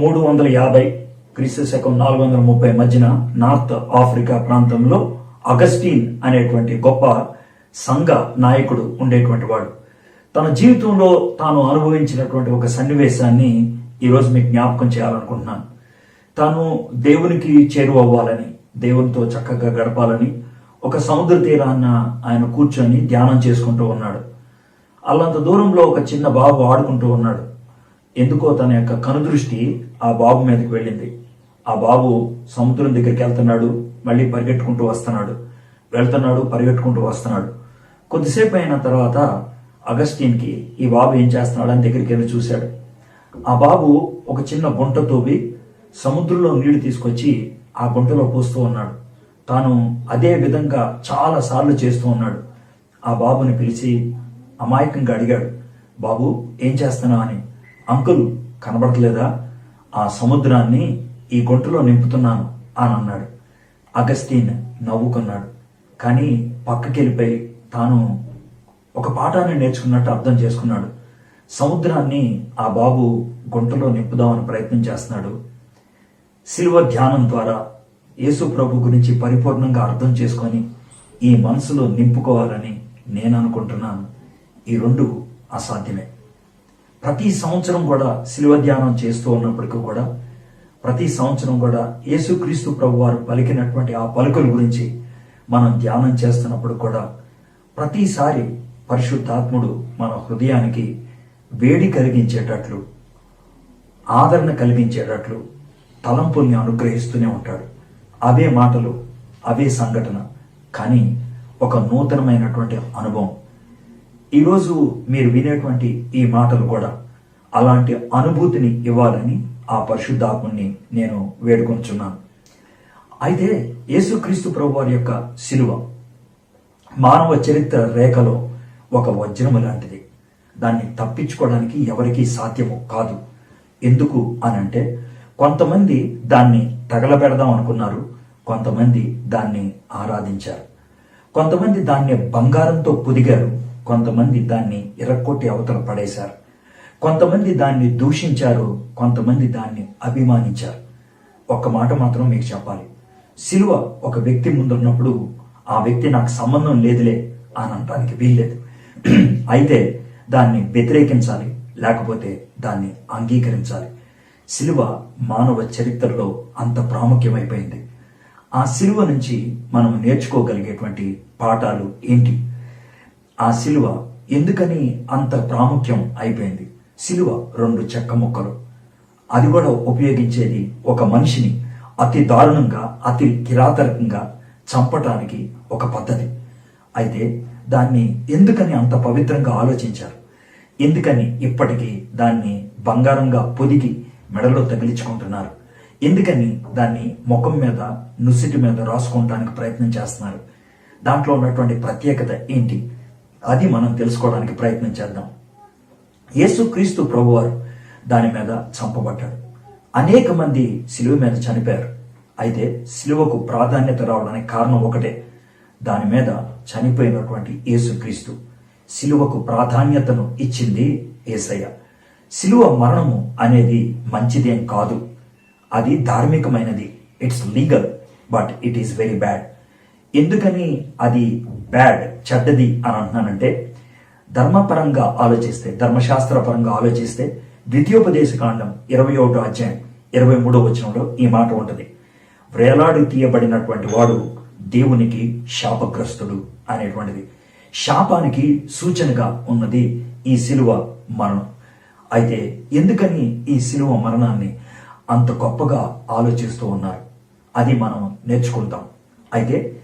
మూడు వందల యాభై క్రీస్తు శకం నాలుగు వందల ముప్పై మధ్యన నార్త్ ఆఫ్రికా ప్రాంతంలో అగస్టీన్ అనేటువంటి గొప్ప సంఘ నాయకుడు ఉండేటువంటి వాడు. తన జీవితంలో తాను అనుభవించినటువంటి ఒక సన్నివేశాన్ని ఈరోజు మీకు జ్ఞాపకం చేయాలనుకుంటున్నాను. తాను దేవునికి చేరువవ్వాలని దేవునితో చక్కగా గడపాలని ఒక సముద్ర తీరాన్న ఆయన కూర్చొని ధ్యానం చేసుకుంటూ ఉన్నాడు. అల్లంత దూరంలో ఒక చిన్న బాబు ఆడుకుంటూ ఉన్నాడు. ఎందుకో తన యొక్క కనుదృష్టి ఆ బాబు మీదకి వెళ్ళింది. ఆ బాబు సముద్రం దగ్గరికి వెళ్తున్నాడు మళ్ళీ పరిగెట్టుకుంటూ వస్తున్నాడు. వెళ్తున్నాడు పరిగెట్టుకుంటూ వస్తున్నాడు. కొద్దిసేపు అయిన తర్వాత అగస్టిన్కి ఈ బాబు ఏం చేస్తున్నాడు అని దగ్గరికి వెళ్ళి చూశాడు. ఆ బాబు ఒక చిన్న గుంట తోవి సముద్రంలో నీళ్ళు తీసుకొచ్చి ఆ గుంటలో పోస్తూ ఉన్నాడు. తాను అదే విధంగా చాలా సార్లు చేస్తూ ఉన్నాడు. ఆ బాబుని పిలిచి అమాయకంగా అడిగాడు బాబు ఏం చేస్తున్నావు అని? అంకుల్ కనబడట్లేదా? ఆ సముద్రాన్ని ఈ గుంటలో నింపుతున్నాను అని అన్నాడు. అగస్టీన్ నవ్వుకున్నాడు కానీ పక్కకెళ్ళిపోయి తాను ఒక పాఠాన్ని నేర్చుకున్నట్టు అర్థం చేసుకున్నాడు. సముద్రాన్ని ఆ బాబు గుంటలో నింపుదామని ప్రయత్నం చేస్తున్నాడు. శిల్వ ధ్యానం ద్వారా యేసు ప్రభు గురించి పరిపూర్ణంగా అర్థం చేసుకొని ఈ మనసులో నింపుకోవాలని నేను అనుకుంటున్నాను. ఈ రెండు అసాధ్యమే. ప్రతి సంవత్సరం కూడా శిలువ ధ్యానం చేస్తూ ఉన్నప్పటికీ కూడా ప్రతి సంవత్సరం కూడా యేసుక్రీస్తు ప్రభు వారు పలికినటువంటి ఆ పలుకుల గురించి మనం ధ్యానం చేస్తున్నప్పుడు కూడా ప్రతిసారి పరిశుద్ధాత్ముడు మన హృదయానికి వేడి కలిగించేటట్లు ఆదరణ కలిగించేటట్లు తలంపుల్ని అనుగ్రహిస్తూనే ఉంటాడు. అవే మాటలు అవే సంఘటన కానీ ఒక నూతనమైనటువంటి అనుభవం ఈరోజు మీరు వినేటువంటి ఈ మాటలు కూడా అలాంటి అనుభూతిని ఇవ్వాలని ఆ పరిశుద్ధాత్మని నేను వేడుకొంచున్నాను అయితే యేసుక్రీస్తు ప్రభు వారి యొక్క శిలువ మానవ చరిత్ర రేఖలో ఒక వజ్రము లాంటిది. దాన్ని తప్పించుకోవడానికి ఎవరికీ సాధ్యము కాదు. ఎందుకు అని అంటే కొంతమంది దాన్ని తగలబెడదాం అనుకున్నారు. కొంతమంది దాన్ని ఆరాధించారు. కొంతమంది దాన్ని బంగారంతో పొదిగారు. కొంతమంది దాన్ని ఇరక్కొట్టి అవతల పడేశారు. కొంతమంది దాన్ని దూషించారు కొంతమంది దాన్ని అభిమానించారు. ఒక్క మాట మాత్రం మీకు చెప్పాలి. సిలువ ఒక వ్యక్తి ముందున్నప్పుడు ఆ వ్యక్తి నాకు సంబంధం లేదులే అని అనడానికి వీల్లేదు. అయితే దాన్ని వ్యతిరేకించాలి లేకపోతే దాన్ని అంగీకరించాలి. సిలువ మానవ చరిత్రలో అంత ప్రాముఖ్యమైపోయింది. ఆ సిలువ నుంచి మనం నేర్చుకోగలిగేటువంటి పాఠాలు ఏంటి? ఆ శిలువ ఎందుకని అంత ప్రాముఖ్యం అయిపోయింది? శిలువ రెండు చెక్క ముక్కలు. అది కూడా ఉపయోగించేది ఒక మనిషిని అతి దారుణంగా అతి కిరాతకంగా చంపటానికి ఒక పద్ధతి. అయితే దాన్ని ఎందుకని అంత పవిత్రంగా ఆలోచించారు? ఎందుకని ఇప్పటికీ దాన్ని బంగారంగా పొదిగి మెడలో తగిలించుకుంటున్నారు? ఎందుకని దాన్ని ముఖం మీద నుసిటి మీద రాసుకోవడానికి ప్రయత్నం చేస్తున్నారు? దాంట్లో ఉన్నటువంటి ప్రత్యేకత ఏంటి? అది మనం తెలుసుకోవడానికి ప్రయత్నం చేద్దాం. యేసుక్రీస్తు ప్రభువారు దాని మీద చంపబడ్డాడు. అనేక మంది సిలువ మీద చనిపోయారు. అయితే సిలువకు ప్రాధాన్యత రావడానికి కారణం ఒకటే. దాని మీద చనిపోయినటువంటి యేసుక్రీస్తు సిలువకు ప్రాధాన్యతను ఇచ్చింది ఏసయ్య. సిలువ మరణము అనేది మంచిదేం కాదు. అది ధార్మికమైనది. It's legal but it is very bad ఎందుకని అది బ్యాడ్ చెడ్డది అని అంటున్నానంటే ధర్మపరంగా ఆలోచిస్తే ధర్మశాస్త్ర పరంగా ఆలోచిస్తే ద్వితీయోపదేశ కాండం ఇరవై ఒకటో అధ్యాయం ఇరవై మూడో వచనంలో ఈ మాట ఉంటుంది. వ్రేలాడి తీయబడినటువంటి వాడు దేవునికి శాపగ్రస్తుడు అనేటువంటిది. శాపానికి సూచనగా ఉన్నది ఈ శిలువ మరణం. అయితే ఎందుకని ఈ శిలువ మరణాన్ని అంత గొప్పగా ఆలోచిస్తూ ఉన్నారు? అది మనం నేర్చుకుంటాం. అయితే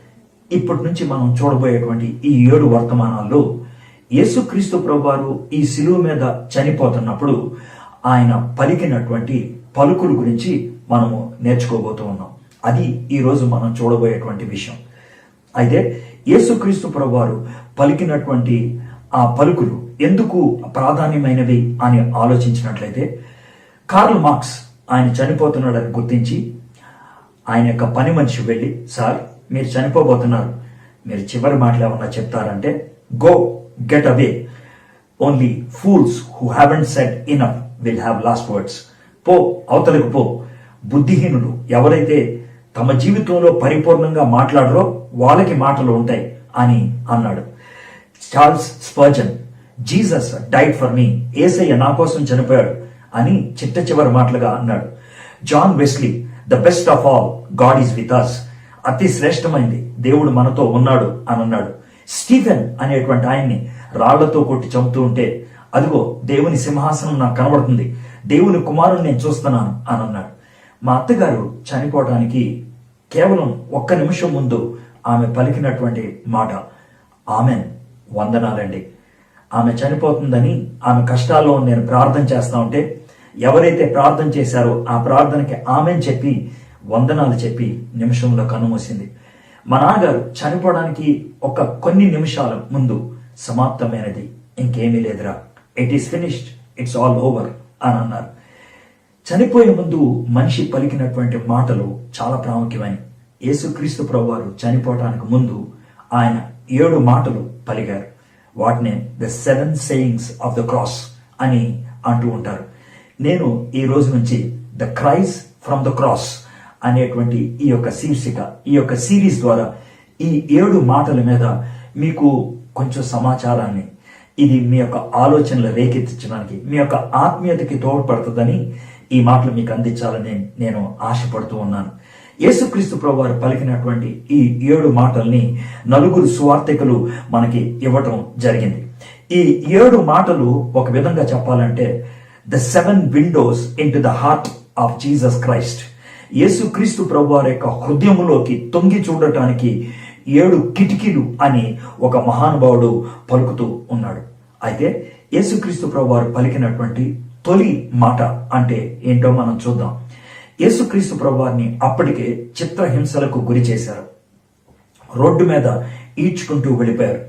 ఇప్పటి నుంచి మనం చూడబోయేటువంటి ఈ ఏడు వర్తమానాల్లో యేసుక్రీస్తు ప్రభువారు ఈ శిలువ మీద చనిపోతున్నప్పుడు ఆయన పలికినటువంటి పలుకుల గురించి మనము నేర్చుకోబోతూ ఉన్నాం. అది ఈరోజు మనం చూడబోయేటువంటి విషయం. అయితే యేసుక్రీస్తు ప్రభువారు పలికినటువంటి ఆ పలుకులు ఎందుకు ప్రాధాన్యమైనవి అని ఆలోచించినట్లయితే కార్ల్ మార్క్స్ ఆయన చనిపోతున్నాడని గుర్తించి ఆయన యొక్క పని మనిషి వెళ్ళి సార్ మీరు చనిపోబోతున్నారు. మీరు చివరి మాటలు ఏమన్నా చెప్తారంటే go get away only fools who haven't said enough will have last words పో అవతలకు పో. బుద్ధిహీనులు ఎవరైతే తమ జీవితంలో పరిపూర్ణంగా మాట్లాడరో వాళ్ళకి మాటలు ఉంటాయి అని అన్నాడు. Charles Spurgeon Jesus died for me Yesayya నా కోసం చనిపోయాడు అని చిట్ట చివరి మాటలుగా అన్నాడు. John Wesley the best of all God is with us అతి శ్రేష్టమైంది. దేవుడు మనతో ఉన్నాడు అని అన్నాడు స్టీఫెన్ అనేటువంటి ఆయన్ని రాళ్ళతో కొట్టి చంపుతూ ఉంటే అదిగో దేవుని సింహాసనం నాకు కనబడుతుంది. దేవుని కుమారుని నేను చూస్తున్నాను అని అన్నాడు మా అత్తగారు చనిపోవడానికి కేవలం ఒక్క నిమిషం ముందు ఆమె పలికినటువంటి మాట ఆమె వందనాలండి. ఆమె చనిపోతుందని ఆమె కష్టాల్లో నేను ప్రార్థన చేస్తా ఉంటే ఎవరైతే ప్రార్థన చేశారో ఆ ప్రార్థనకి ఆమెన్ చెప్పి వందనాలు చెప్పి నిమిషంలో కన్నుమూసింది మా నాన్నగారు చనిపోవడానికి ఒక కొన్ని నిమిషాల ముందు సమాప్తమైనది. ఇంకేమీ లేదురా. It is finished it's all over అని అన్నారు. చనిపోయే ముందు మనిషి పలికినటువంటి మాటలు చాలా ప్రాముఖ్యమైనవి. యేసుక్రీస్తు ప్రభువారు చనిపోవటానికి ముందు ఆయన ఏడు మాటలు పలిగారు వాటిని the seven sayings of the cross అని అంటూ ఉంటారు. నేను ఈ రోజు నుంచి the cries from the cross అనేటువంటి ఈ యొక్క శీర్షిక ఈ యొక్క సిరీస్ ద్వారా ఈ ఏడు మాటల మీద మీకు కొంచెం సమాచారాన్ని ఇది మీ యొక్క ఆలోచనలు రేకెత్తించడానికి మీ యొక్క ఆత్మీయతకి తోడ్పడుతుందని ఈ మాటలు మీకు అందించాలని నేను ఆశపడుతూ ఉన్నాను. యేసుక్రీస్తు ప్రభు వారు పలికినటువంటి ఈ ఏడు మాటల్ని నలుగురు సువార్థికులు మనకి ఇవ్వటం జరిగింది. ఈ ఏడు మాటలు ఒక విధంగా చెప్పాలంటే the seven windows into the heart of Jesus Christ యేసుక్రీస్తు ప్రభు వారి యొక్క హృదయంలోకి తొంగి చూడటానికి ఏడు కిటికీలు అని ఒక మహానుభావుడు పలుకుతూ ఉన్నాడు. అయితే యేసుక్రీస్తు ప్రభు వారు పలికినటువంటి తొలి మాట అంటే ఏంటో మనం చూద్దాం. యేసుక్రీస్తు ప్రభు వారిని అప్పటికే చిత్రహింసలకు గురి చేశారు. రోడ్డు మీద ఈడ్చుకుంటూ వెళ్ళిపోయారు.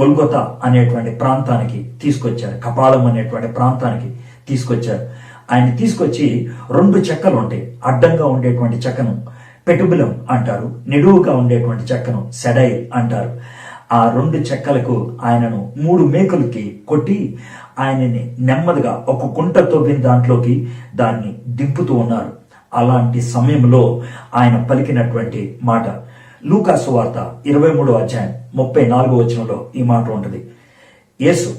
గొల్గొత అనేటువంటి ప్రాంతానికి తీసుకొచ్చారు. కపాలం అనేటువంటి ప్రాంతానికి తీసుకొచ్చారు. ఆయన తీసుకొచ్చి రెండు చెక్కలు ఉంటాయి. అడ్డంగా ఉండేటువంటి చెక్కను పెటుబులం అంటారు. నిడువుగా ఉండేటువంటి చెక్కను సెడైల్ అంటారు. ఆ రెండు చెక్కలకు ఆయనను మూడు మేకులకి కొట్టి ఆయనని నెమ్మదిగా ఒక కుంట తవ్విన దాంట్లోకి దాన్ని దింపుతూ ఉన్నారు. అలాంటి సమయంలో ఆయన పలికినటువంటి మాట. లూకాసు వార్త ఇరవై మూడో అధ్యాయం ముప్పై నాలుగో వచనంలో ఈ మాట ఉంటుంది. యేసు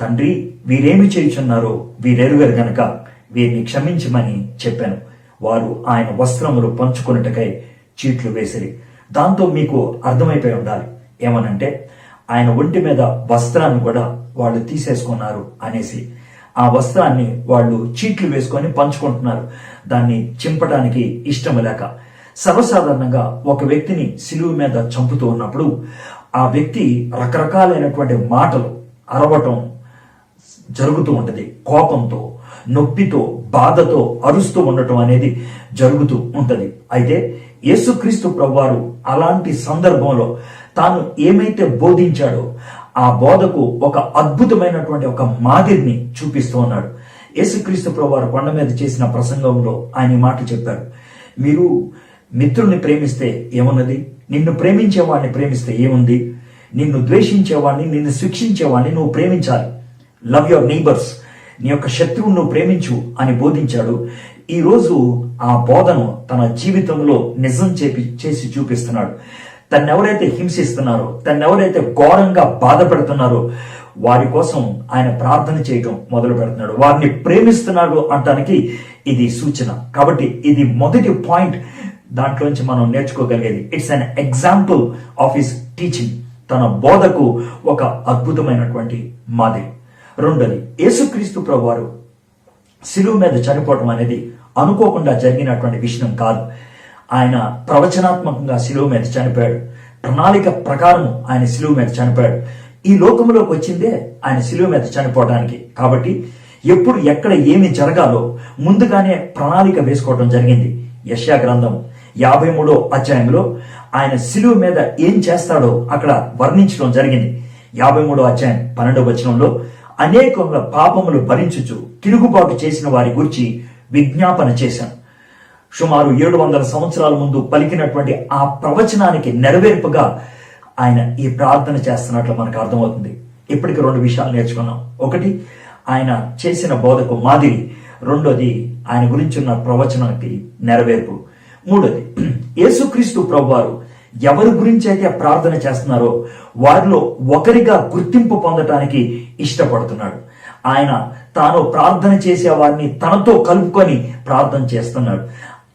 తండ్రి వీరేమి చేయుచున్నారో వీరెరుగరు గనక వీరిని క్షమించమని చెప్పాను. వారు ఆయన వస్త్రములు పంచుకొనుటకై చీట్లు వేసిరి. దాంతో మీకు అర్థమైపోయి ఉండాలి. ఏమనంటే ఆయన ఒంటి మీద వస్త్రాన్ని కూడా వాళ్ళు తీసేసుకున్నారు అనేసి. ఆ వస్త్రాన్ని వాళ్ళు చీట్లు వేసుకొని పంచుకుంటున్నారు. దాన్ని చింపడానికి ఇష్టం లేక. సర్వసాధారణంగా ఒక వ్యక్తిని సిలువు మీద చంపుతూ ఉన్నప్పుడు ఆ వ్యక్తి రకరకాలైనటువంటి మాటలు అరవటం జరుగుతూ ఉంటుంది. కోపంతో నొప్పితో బాధతో అరుస్తూ ఉండటం అనేది జరుగుతూ ఉంటుంది. అయితే యేసుక్రీస్తు ప్రభువారు అలాంటి సందర్భంలో తాను ఏమైతే బోధించాడో ఆ బోధకు ఒక అద్భుతమైనటువంటి ఒక మాదిరిని చూపిస్తూ ఉన్నాడు. యేసుక్రీస్తు ప్రభువారు కొండ మీద చేసిన ప్రసంగంలో ఆయన మాట చెప్పాడు మీరు మిత్రుల్ని ప్రేమిస్తే ఏమున్నది? నిన్ను ప్రేమించేవాడిని ప్రేమిస్తే ఏముంది? నిన్ను ద్వేషించేవాడిని నిన్ను శిక్షించేవాడిని నువ్వు ప్రేమించాలి. లవ్ యువర్ నైబర్స్ నీ యొక్క శత్రువును ప్రేమించు అని బోధించాడు. ఈ రోజు ఆ బోధను తన జీవితంలో నిజం చేపి చేసి చూపిస్తున్నాడు. తన్నెవరైతే హింసిస్తున్నారో తన్నెవరైతే ఘోరంగా బాధపడుతున్నారో వారి కోసం ఆయన ప్రార్థన చేయటం మొదలు పెడుతున్నాడు. వారిని ప్రేమిస్తున్నాడు అంటానికి ఇది సూచన. కాబట్టి ఇది మొదటి పాయింట్. దాంట్లోంచి మనం నేర్చుకోగలిగేది. It's an example of his teaching తన బోధకు ఒక అద్భుతమైనటువంటి మాదిరి. రెండోది యేసుక్రీస్తు ప్రభువారు శిలువు మీద చనిపోవటం అనేది అనుకోకుండా జరిగినటువంటి విషయం కాదు. ఆయన ప్రవచనాత్మకంగా శిలువు మీద చనిపోయాడు. ప్రణాళిక ప్రకారం ఆయన శిలువు మీద చనిపోయాడు. ఈ లోకంలోకి వచ్చిందే ఆయన శిలువు మీద చనిపోవడానికి కాబట్టి ఎప్పుడు ఎక్కడ ఏమి జరగాలో ముందుగానే ప్రణాళిక వేసుకోవడం జరిగింది. యశా గ్రంథం యాభై మూడో అధ్యాయంలో ఆయన శిలువు మీద ఏం చేస్తాడో అక్కడ వర్ణించడం జరిగింది. యాభై మూడో అధ్యాయం పన్నెండవ వచనంలో అనేకముల పాపములు భరించుచు తిరుగుబాటు చేసిన వారి గురించి విజ్ఞాపన చేశాను. సుమారు ఏడు వందల సంవత్సరాల ముందు పలికినటువంటి ఆ ప్రవచనానికి నెరవేర్పుగా ఆయన ఈ ప్రార్థన చేస్తున్నట్లు మనకు అర్థమవుతుంది. ఇప్పటికి రెండు విషయాలు నేర్చుకున్నాం. ఒకటి ఆయన చేసిన బోధకు మాదిరి రెండోది ఆయన గురించి ఉన్న ప్రవచనానికి నెరవేర్పు. మూడోది యేసుక్రీస్తు ప్రభువారు ఎవరి గురించి అయితే ప్రార్థన చేస్తున్నారో వారిలో ఒకరిగా గుర్తింపు పొందటానికి ఇష్టపడుతున్నాడు. ఆయన తాను ప్రార్థన చేసే వారిని తనతో కలుపుకొని ప్రార్థన చేస్తున్నాడు.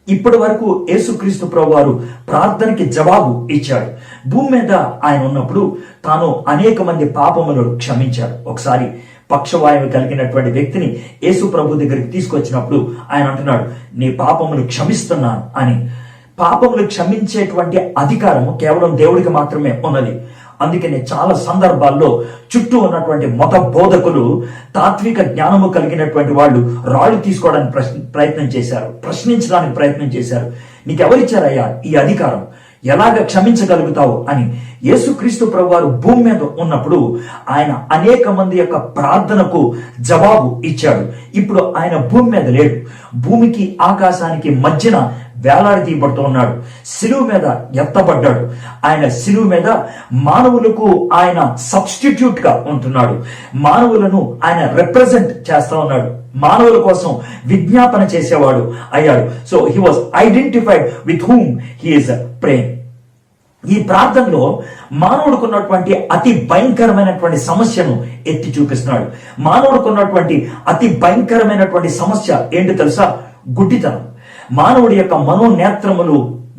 ఇప్పటి వరకు యేసుక్రీస్తు ప్రభువారు ప్రార్థనకి జవాబు ఇచ్చాడు. భూమి మీద ఆయన ఉన్నప్పుడు తాను అనేక మంది పాపములను క్షమించాడు. ఒకసారి పక్షవాయువు కలిగినటువంటి వ్యక్తిని యేసు ప్రభు దగ్గరికి తీసుకొచ్చినప్పుడు ఆయన అంటున్నాడు నీ పాపములు క్షమిస్తున్నాను అని పాపములు క్షమించేటువంటి అధికారము కేవలం దేవుడికి మాత్రమే ఉన్నది. అందుకనే చాలా సందర్భాల్లో చుట్టూ ఉన్నటువంటి మత బోధకులు తాత్విక జ్ఞానము కలిగినటువంటి వాళ్ళు రాళ్ళు తీసుకోవడానికి ప్రశ్న ప్రయత్నం చేశారు. ప్రశ్నించడానికి ప్రయత్నం చేశారు. నీకెవరిచ్చారయ్యా ఈ అధికారం? ఎలాగ క్షమించగలుగుతావు అని యేసుక్రీస్తు ప్రభువారు భూమి మీద ఉన్నప్పుడు ఆయన అనేక మంది యొక్క ప్రార్థనకు జవాబు ఇచ్చాడు. ఇప్పుడు ఆయన భూమి మీద లేడు. భూమికి ఆకాశానికి మధ్యన వేలాడి తీయబడుతూ ఉన్నాడు. సిలువు మీద ఎత్తబడ్డాడు. ఆయన సిలువు మీద మానవులకు ఆయన సబ్స్టిట్యూట్గా ఉంటున్నాడు. మానవులను ఆయన రిప్రజెంట్ చేస్తా ఉన్నాడు. మానవుల కోసం విజ్ఞాపన చేసేవాడు అయ్యాడు. So he was identified with whom he is praying ఈ ప్రార్థనలో మానవుడికి ఉన్నటువంటి అతి భయంకరమైనటువంటి సమస్యను ఎత్తి చూపిస్తున్నాడు. మానవుడికి ఉన్నటువంటి అతి భయంకరమైనటువంటి సమస్య ఏంటి తెలుసా? గుడ్డితనం. మానవుడి యొక్క మనోనేత్రములు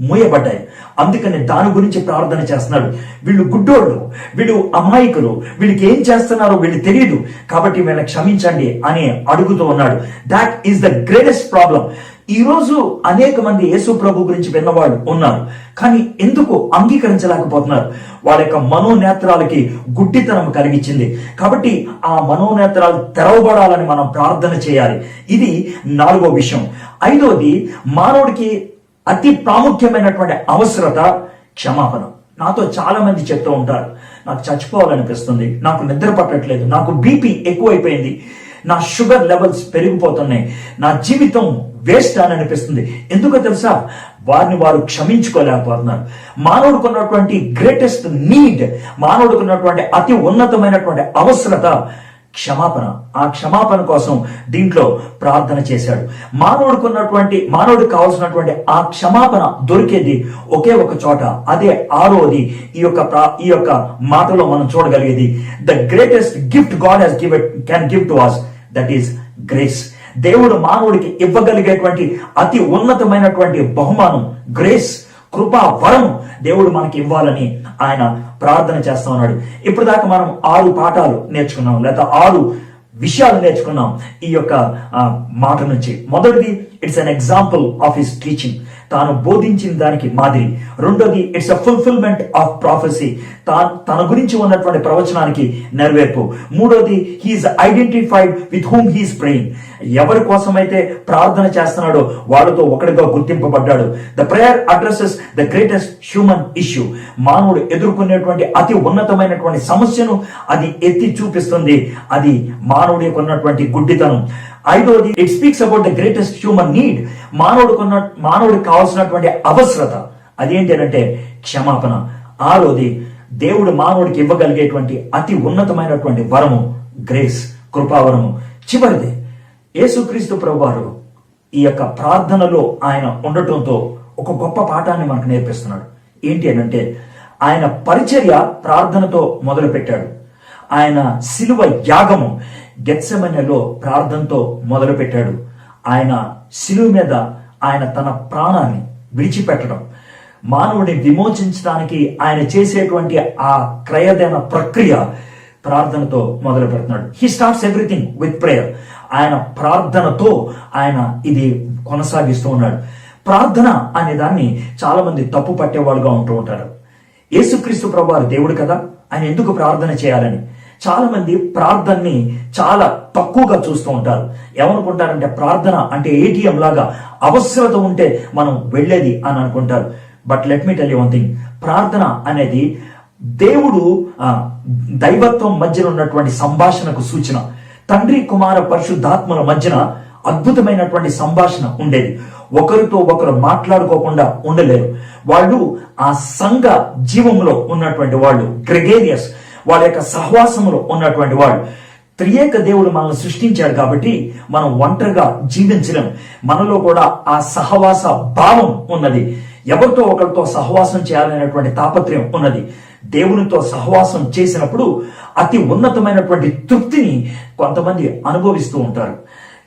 మూయబడ్డాయి. అందుకని దాని గురించి ప్రార్థన చేస్తున్నాడు. వీళ్ళు గుడ్డోళ్ళు వీళ్ళు అమాయకులు వీళ్ళకి ఏం చేస్తున్నారో వీళ్ళు తెలియదు కాబట్టి వీళ్ళని క్షమించండి అని అడుగుతూ ఉన్నాడు. That is the greatest problem ఈరోజు అనేక మంది యేసు ప్రభు గురించి విన్నవాడు ఉన్నారు. కానీ ఎందుకు అంగీకరించలేకపోతున్నారు? వాళ్ళ యొక్క మనోనేత్రాలకి గుడ్డితనం కలిగించింది. కాబట్టి ఆ మనోనేత్రాలు తెరవబడాలని మనం ప్రార్థన చేయాలి. ఇది నాలుగో విషయం. ఐదోది మానవుడికి అతి ప్రాముఖ్యమైనటువంటి అవసరత క్షమాపణ. నాతో చాలా మంది చెప్తూ ఉంటారు. నాకు చచ్చిపోవాలనిపిస్తుంది. నాకు నిద్ర పట్టట్లేదు. నాకు బీపీ ఎక్కువైపోయింది. నా షుగర్ లెవెల్స్ పెరిగిపోతున్నాయి. నా జీవితం వేస్ట్ అని అనిపిస్తుంది ఎందుకో తెలుసా? వారిని వారు క్షమించుకోలేకపోతున్నారు. మానవుడికి ఉన్నటువంటి గ్రేటెస్ట్ నీడ్ మానవుడికి ఉన్నటువంటి అతి ఉన్నతమైనటువంటి అవసరత క్షమాపణ. ఆ క్షమాపణ కోసం దీంట్లో ప్రార్థన చేశాడు. మానవుడికి ఉన్నటువంటి మానవుడికి కావాల్సినటువంటి ఆ క్షమాపణ దొరికేది ఒకే ఒక చోట అదే ఆరోది ఈ యొక్క ప్రా- ఈ యొక్క మాటలో మనం చూడగలిగేది. The greatest gift God has give can give to us that is grace దేవుడు మానవుడికి ఇవ్వగలిగేటువంటి అతి ఉన్నతమైనటువంటి బహుమానం గ్రేస్ కృపా వరం దేవుడు మనకి ఇవ్వాలని ఆయన ప్రార్థన చేస్తా ఉన్నాడు. ఇప్పుడు దాకా మనం ఆరు పాఠాలు నేర్చుకున్నాం లేదా ఆరు విషయాలు నేర్చుకున్నాం ఈ యొక్క మాట నుంచి. మొదటిది it's an example of his teaching తాను బోధించిన దానికి మాదిరి. రెండోది it's a fulfilment of prophecy తన గురించి ఉన్నటువంటి ప్రవచనానికి నెరవేర్పు. మూడోది he is identified with whom he's praying ఎవరి కోసమైతే ప్రార్థన చేస్తున్నాడో వాళ్ళతో ఒకటిగా గుర్తింపబడ్డాడు. The prayer addresses the greatest human issue మానవుడు ఎదుర్కొనేటువంటి అతి ఉన్నతమైనటువంటి సమస్యను అది ఎత్తి చూపిస్తుంది. అది మానవుడికి ఉన్నటువంటి గుడ్డితనం. ఐదోది it speaks about the greatest human need మానవుడికి ఉన్న మానవుడికి కావాల్సినటువంటి అవసరత. అదేంటి అంటే క్షమాపణ. ఆరోది దేవుడు మానవుడికి ఇవ్వగలిగేటువంటి అతి ఉన్నతమైనటువంటి వరము గ్రేస్ కృపావరము. చివరిది యేసుక్రీస్తు ప్రభువారు ఈ యొక్క ప్రార్థనలో ఆయన ఉండటంతో ఒక గొప్ప పాఠాన్ని మనకు నేర్పిస్తున్నాడు. ఏంటి అని అంటే ఆయన పరిచర్య ప్రార్థనతో మొదలుపెట్టాడు. ఆయన శిలువ యాగము గెత్సెమనెలో ప్రార్థనతో మొదలుపెట్టాడు. ఆయన శిలువు మీద ఆయన తన ప్రాణాన్ని విడిచిపెట్టడం. మానవుడిని విమోచించడానికి ఆయన చేసేటువంటి ఆ క్రయదైన ప్రక్రియ ప్రార్థనతో మొదలు పెడుతున్నాడు he starts everything with prayer ఆయన ప్రార్థనతో ఆయన ఇది కొనసాగిస్తూ ఉన్నాడు. ప్రార్థన అనే దాన్ని చాలా మంది తప్పు పట్టేవాళ్ళుగా ఉంటూ ఉంటారు. యేసుక్రీస్తు ప్రభు దేవుడు కదా? ఆయన ఎందుకు ప్రార్థన చేయాలని? చాలా మంది ప్రార్థనని చాలా తక్కువగా చూస్తూ ఉంటారు. ఏమనుకుంటారంటే ప్రార్థన అంటే ఏటీఎం లాగా అవసరత ఉంటే మనం వెళ్ళేది అని అనుకుంటారు. But let me tell you one thing ప్రార్థన అనేది దేవుడు దైవత్వం మధ్యన ఉన్నటువంటి సంభాషణకు సూచన. తండ్రి కుమార పరిశుద్ధాత్మల మధ్యన అద్భుతమైనటువంటి సంభాషణ ఉండేది. ఒకరితో ఒకరు మాట్లాడుకోకుండా ఉండలేరు. వాళ్ళు ఆ సంఘ జీవంలో ఉన్నటువంటి వాళ్ళు. గ్రెగేరియస్ వాళ్ళ యొక్క సహవాసములో ఉన్నటువంటి వాళ్ళు త్రియేక దేవుడు మనల్ని సృష్టించాడు కాబట్టి మనం ఒంటరిగా జీవించలేం. మనలో కూడా ఆ సహవాస భావం ఉన్నది. ఎవరితో ఒకరితో సహవాసం చేయాలనేటువంటి తాపత్రయం ఉన్నది. దేవునితో సహవాసం చేసినప్పుడు అతి ఉన్నతమైనటువంటి తృప్తిని కొంతమంది అనుభవిస్తూ ఉంటారు.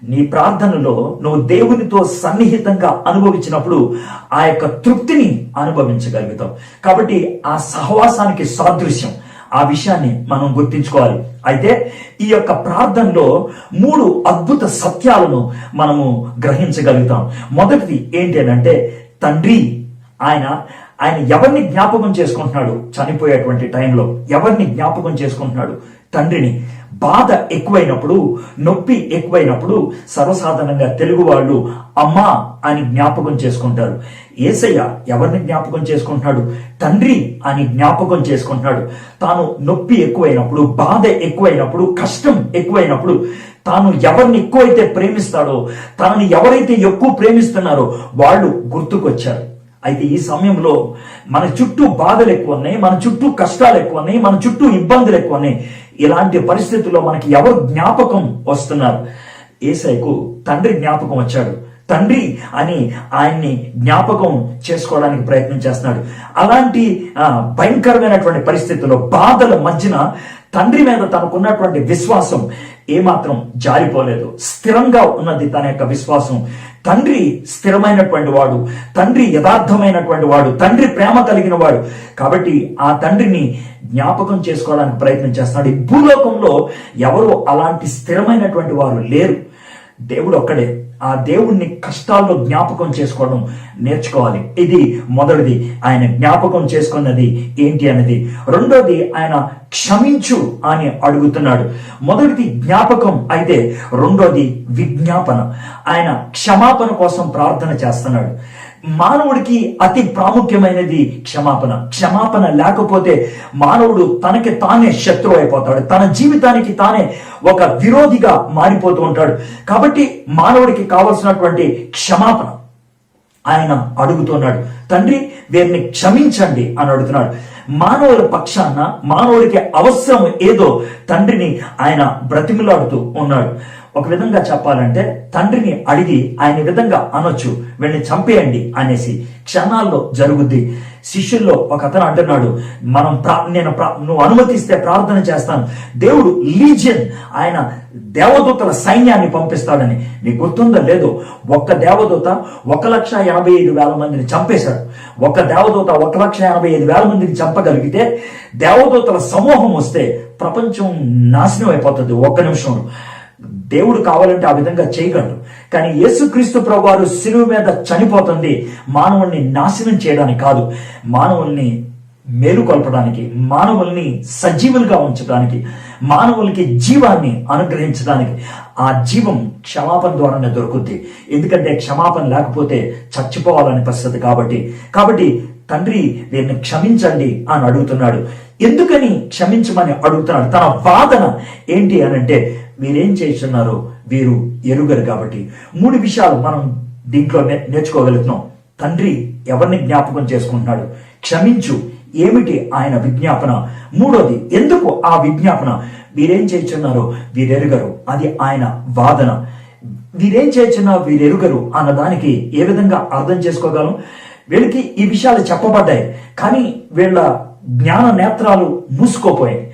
నీ ప్రార్థనలో నువ్వు దేవునితో సన్నిహితంగా అనుభవించినప్పుడు ఆ యొక్క తృప్తిని అనుభవించగలుగుతావు. కాబట్టి ఆ సహవాసానికి సాదృశ్యం. ఆ విషయాన్ని మనం గుర్తించుకోవాలి. అయితే ఈ యొక్క ప్రార్థనలో మూడు అద్భుత సత్యాలను మనము గ్రహించగలుగుతాం. మొదటిది ఏంటి అని అంటే తండ్రి ఆయన ఆయన ఎవరిని జ్ఞాపకం చేసుకుంటున్నాడు? చనిపోయేటువంటి టైంలో ఎవరిని జ్ఞాపకం చేసుకుంటున్నాడు? తండ్రిని. బాధ ఎక్కువైనప్పుడు నొప్పి ఎక్కువైనప్పుడు సర్వసాధారణంగా తెలుగు వాళ్ళు అమ్మా అని జ్ఞాపకం చేసుకుంటారు. ఏసయ్య ఎవరిని జ్ఞాపకం చేసుకుంటున్నాడు? తండ్రి అని జ్ఞాపకం చేసుకుంటున్నాడు. తాను నొప్పి ఎక్కువైనప్పుడు బాధ ఎక్కువైనప్పుడు కష్టం ఎక్కువైనప్పుడు తాను ఎవరిని ఎక్కువైతే ప్రేమిస్తాడో తనని ఎవరైతే ఎక్కువ ప్రేమిస్తున్నారో వాళ్ళు గుర్తుకొచ్చారు. అయితే ఈ సమయంలో మన చుట్టూ బాధలు ఎక్కువ ఉన్నాయి మన చుట్టూ కష్టాలు ఎక్కువ ఉన్నాయి మన చుట్టూ ఇబ్బందులు ఎక్కువ ఉన్నాయి ఇలాంటి పరిస్థితుల్లో మనకి ఎవరు జ్ఞాపకం వస్తున్నారు? ఏసైకు తండ్రి జ్ఞాపకం వచ్చాడు. తండ్రి అని ఆయన్ని జ్ఞాపకం చేసుకోవడానికి ప్రయత్నం చేస్తున్నాడు. అలాంటి ఆ, భయంకరమైనటువంటి పరిస్థితుల్లో బాధల మధ్యన తండ్రి మీద తనకున్నటువంటి విశ్వాసం ఏమాత్రం జారిపోలేదు. స్థిరంగా ఉన్నది తన యొక్క విశ్వాసం. తండ్రి స్థిరమైనటువంటి వాడు తండ్రి యథార్థమైనటువంటి వాడు తండ్రి ప్రేమ కలిగిన వాడు. కాబట్టి ఆ తండ్రిని జ్ఞాపకం చేసుకోవడానికి ప్రయత్నం చేస్తున్నాడు. ఈ భూలోకంలో ఎవరు అలాంటి స్థిరమైనటువంటి వారు లేరు. దేవుడు ఒక్కడే. ఆ దేవుణ్ణి కష్టాల్లో జ్ఞాపకం చేసుకోవడం నేర్చుకోవాలి. ఇది మొదటిది. ఆయన జ్ఞాపకం చేసుకున్నది ఏంటి అన్నది. రెండోది ఆయన క్షమించు అని అడుగుతున్నాడు. మొదటిది జ్ఞాపకం అయితే రెండోది విజ్ఞాపన. ఆయన క్షమాపణ కోసం ప్రార్థన చేస్తున్నాడు. మానవుడికి అతి ప్రాముఖ్యమైనది క్షమాపణ. క్షమాపణ లేకపోతే మానవుడు తనకి తానే శత్రువు అయిపోతాడు. తన జీవితానికి తానే ఒక విరోధిగా మారిపోతూ ఉంటాడు. కాబట్టి మానవుడికి కావలసినటువంటి క్షమాపణ ఆయన అడుగుతున్నాడు. తండ్రి వీరిని క్షమించండి అని అడుగుతున్నాడు. మానవుల పక్షాన మానవుడికి అవసరం ఏదో తండ్రిని ఆయన బ్రతిమిలాడుతూ ఉన్నాడు. ఒక విధంగా చెప్పాలంటే తండ్రిని అడిగి ఆయన విధంగా అనొచ్చు వీళ్ళని చంపేయండి అనేసి క్షణాల్లో జరుగుద్ది. శిష్యుల్లో ఒక అతను అంటున్నాడు మనం ప్రా- నేను ప్రా- నువ్వు అనుమతిస్తే ప్రార్థన చేస్తాను. దేవుడు లీజియన్ ఆయన దేవదూతల సైన్యాన్ని పంపిస్తాడని. నీకు గుర్తుందో లేదో ఒక్క దేవదూత ఒక లక్ష యాభై ఐదు వేల మందిని చంపేశాడు. ఒక దేవదూత ఒక లక్ష యాభై ఐదు వేల మందిని చంపగలిగితే దేవదూతల సమూహం వస్తే ప్రపంచం నాశనం అయిపోతుంది. ఒక్క నిమిషంలో దేవుడు కావాలంటే ఆ విధంగా చేయగలడు. కానీ యేసుక్రీస్తు ప్రభువారు శిలువ మీద చనిపోతుంది. మానవుల్ని నాశనం చేయడానికి కాదు. మానవుల్ని మేలుకొల్పడానికి మానవుల్ని సజీవులుగా ఉంచడానికి మానవులకి జీవాన్ని అనుగ్రహించడానికి ఆ జీవం క్షమాపణ ద్వారానే దొరుకుద్ది. ఎందుకంటే క్షమాపణ లేకపోతే చచ్చిపోవాలని పరిస్థితి కాబట్టి. కాబట్టి తండ్రి వీరిని క్షమించండి అని అడుగుతున్నాడు. ఎందుకని క్షమించమని అడుగుతున్నాడు? తన వాదన ఏంటి అని అంటే వీరేం చేస్తున్నారో వీరు ఎరుగరు కాబట్టి. మూడు విషయాలు మనం దీంట్లో నేర్చుకోగలుగుతున్నాం. తండ్రి ఎవరిని జ్ఞాపకం చేసుకుంటున్నాడు? క్షమించు ఏమిటి ఆయన విజ్ఞాపన? మూడోది ఎందుకు ఆ విజ్ఞాపన? వీరేం చేస్తున్నారో వీరెరుగరు. అది ఆయన వాదన. వీరేం చేస్తున్నా వీరెరుగరు అన్న దానికి ఏ విధంగా అర్థం చేసుకోగలం? వీళ్ళకి ఈ విషయాలు చెప్పబడ్డాయి కానీ వీళ్ళ జ్ఞాన నేత్రాలు మూసుకోపోయాయి.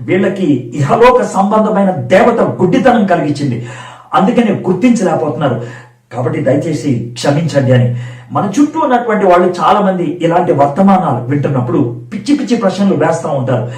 వీళ్ళకి ఇహలోక సంబంధమైన దేవత గుడ్డితనం కలిగించింది. అందుకని గుర్తించలేకపోతున్నారు. కాబట్టి దయచేసి క్షమించండి అని. మన చుట్టూ ఉన్నటువంటి వాళ్ళు చాలా మంది ఇలాంటి వర్తమానాలు వింటున్నప్పుడు పిచ్చి పిచ్చి ప్రశ్నలు వేస్తూ ఉంటారు.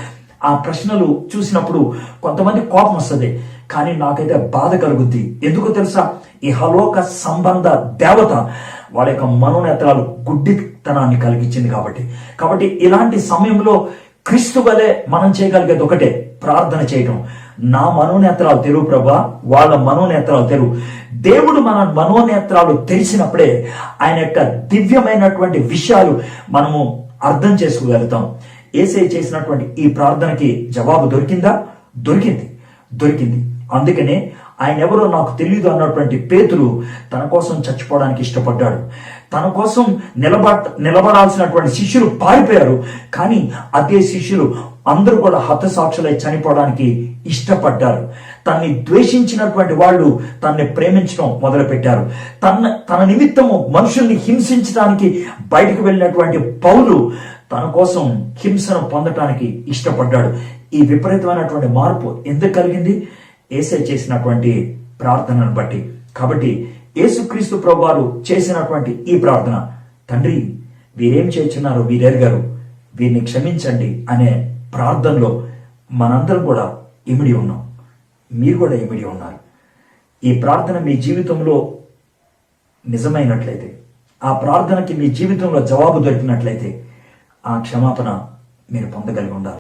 ఆ ప్రశ్నలు చూసినప్పుడు కొంతమంది కోపం వస్తుంది. కానీ నాకైతే బాధ కలుగుద్ది. ఎందుకు తెలుసా? ఇహలోక సంబంధ దేవత వాళ్ళ యొక్క మనోనేత్రాలు గుడ్డితనాన్ని కలిగించింది కాబట్టి. కాబట్టి ఇలాంటి సమయంలో క్రీస్తు వలె మనం చేయగలిగేది ఒకటే ప్రార్థన చేయటం. నా మనోనేత్రాలు తెరువు ప్రభా వాళ్ళ మనోనేత్రాలు తెరువు. దేవుడు మన మనోనేత్రాలు తెరిచినప్పుడే ఆయన యొక్క దివ్యమైనటువంటి విషయాలు మనము అర్థం చేసుకోగలుగుతాం. ఏసై చేసినటువంటి ఈ ప్రార్థనకి జవాబు దొరికిందా? దొరికింది. దొరికింది. అందుకనే ఆయన ఎవరో నాకు తెలియదు అన్నటువంటి పేతులు తన కోసం చచ్చిపోవడానికి ఇష్టపడ్డాడు. తన కోసం నిలబ నిలబడాల్సినటువంటి శిష్యులు పారిపోయారు. కానీ అదే శిష్యులు అందరూ కూడా హతసాక్షులై చనిపోవడానికి ఇష్టపడ్డారు. తన్ని ద్వేషించినటువంటి వాళ్ళు తన్ని ప్రేమించడం మొదలుపెట్టారు. తన తన నిమిత్తము మనుషుల్ని హింసించడానికి బయటకు వెళ్ళినటువంటి పౌలు తన కోసం హింసను పొందటానికి ఇష్టపడ్డాడు. ఈ విపరీతమైనటువంటి మార్పు ఎందుకు కలిగింది? ఏసై చేసినటువంటి ప్రార్థనను బట్టి. కాబట్టి యేసుక్రీస్తు ప్రభువారు చేసినటువంటి ఈ ప్రార్థన. తండ్రి వీరేం చేస్తున్నారు వీరెరిగారు వీరిని క్షమించండి అనే ప్రార్థనలో మనందరం కూడా ఇమిడి ఉన్నాం. మీరు కూడా ఇమిడి ఉన్నారు. ఈ ప్రార్థన మీ జీవితంలో నిజమైనట్లయితే ఆ ప్రార్థనకి మీ జీవితంలో జవాబు దొరికినట్లయితే ఆ క్షమాపణ మీరు పొందగలిగి ఉండాలి.